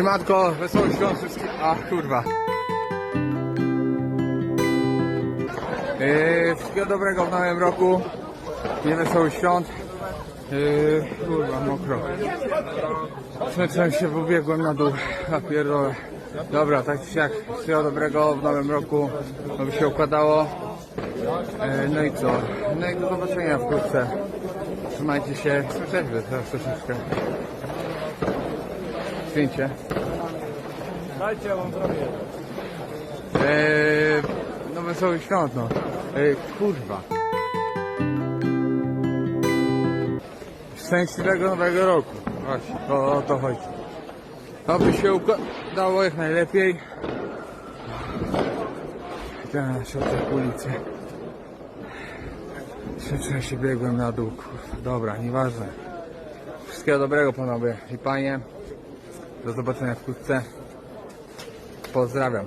Siemanko, wesołych świąt wszystkim. A kurwa. Yy, wszystkiego dobrego w nowym roku. Nie wesołych świąt. Yy, kurwa, mokro. Przemyślałem się, pobiegłem na dół. A pierdolę. Dobra, tak czy siak. Wszystkiego dobrego w nowym roku. Aby się układało. Yy, no i co? No i do zobaczenia wkrótce. Trzymajcie się. Trzeźwy teraz troszeczkę. Zdjęcie. Dajcie, ja wam zrobię. Eee, no wesołych świąt, no. Eee, kurwa. Szczęśliwego nowego roku. Właśnie, to o to chodzi. Aby się udało jak najlepiej. Teraz o tej ulicy. Trzeba się biegłem na dół. kurwa. Dobra, nieważne. Wszystkiego dobrego panowie i panie. Do zobaczenia wkrótce. Pozdrawiam.